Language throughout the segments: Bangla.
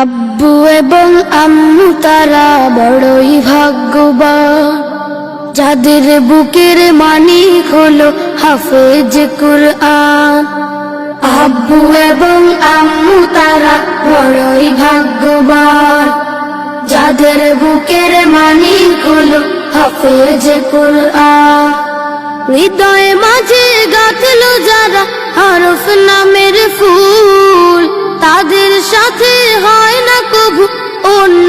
আব্বু এবং আম্মু, তারা বড়ই ভাগ্যবান। যাদের বুকের মানিক হলো হাফেজ কুরআন। আব্বু এবং আম্মু, তারা বড়ই ভাগ্যবান। যাদের বুকের মানিক হলো হাফেজ কুরআন। হৃদয়ে মাঝে গাঁথলো যারা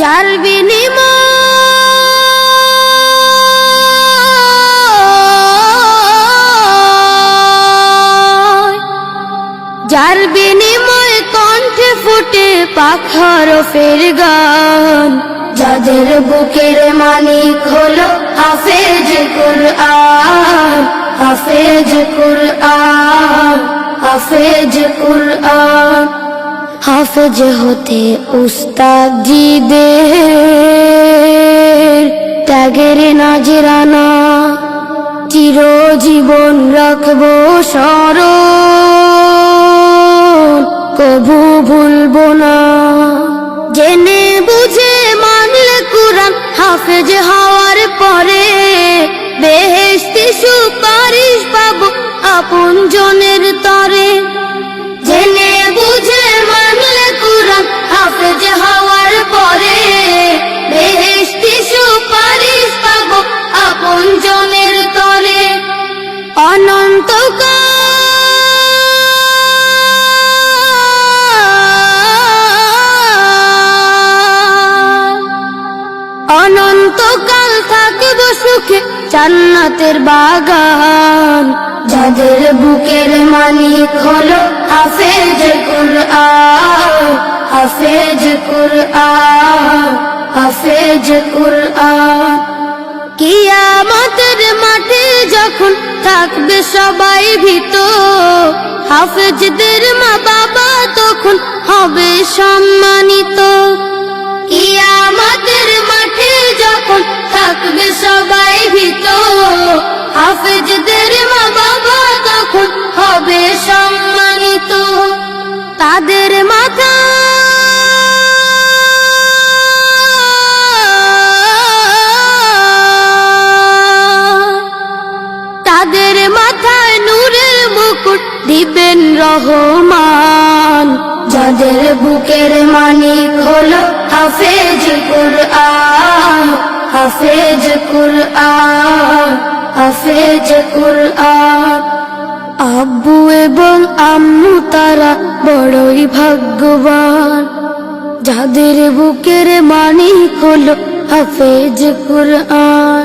যার বিনিময় যার বিনিময় কণ্ঠে ফুটে পাখার ফের গান। যাদের বুকের মালিক হলো হাফেজ কুরআন হাফেজ কুরআন হাফেজ কুরআন। হাফেজ হতে উস্তাদ জিদের ত্যাগের নাজরানা, চিরজীবন রাখব স্মরণ, কবু ভুলব না। জেনে বুঝে মানলে কুরআন হাফেজ হওয়ার পরে বেহেশতি সুপারিশ পাবো আপন জনের তরে। জেনে পরে সুপারিশ অনন্তকাল থাকব সুখে জান্নাতের বাগান। যাদের বুকের মালিক হলো হাফেজ কুরআন। হাফেজ কুরআন হাফেজ কুরআন। কিয়ামতের মাঠে যখন থাকবে সবাই ভীত, হাফেজদের মা বাবা তখন হবে সম্মানিত। কিয়ামতের মাঠে যখন থাকবে সবাই ভীত নূরের মুকুট দিবেন রহমান। যাদের বুকের মানিক হলো হাফেজ কুরআন হাফেজ কুরআন হাফেজ কুরআন। আব্বু এবং আম্মু তারা বড়ই ভাগ্যবান। যাদের বুকের মানিক হলো হাফেজ কুরআন।